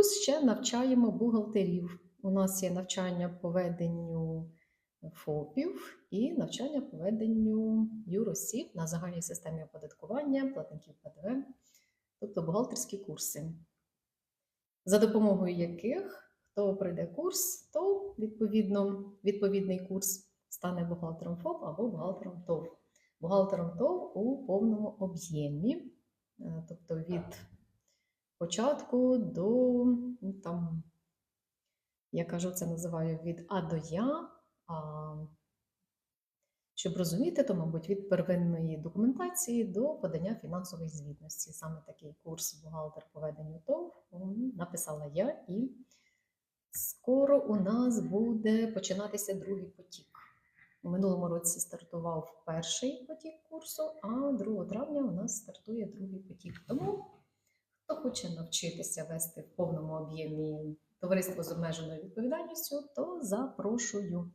Плюс ще навчаємо бухгалтерів. У нас є навчання по веденню ФОПів і навчання по веденню юросіб на загальній системі оподаткування, платників ПДВ, тобто бухгалтерські курси, за допомогою яких хто пройде курс, то відповідно відповідний курс стане бухгалтером ФОП або бухгалтером ТОВ. Бухгалтером ТОВ у повному об'ємі, е, тобто від початку до ну, там, я кажу, це називаю від А до Я. А, щоб розуміти, то, мабуть, від первинної документації до подання фінансової звітності. Саме такий курс бухгалтер по веденню ТОВ написала я, і скоро у нас буде починатися другий потік. У минулому році стартував перший потік курсу, а 2 травня у нас стартує другий потік. Тому хто хоче навчитися вести в повному об'ємі товариство з обмеженою відповідальністю, то запрошую.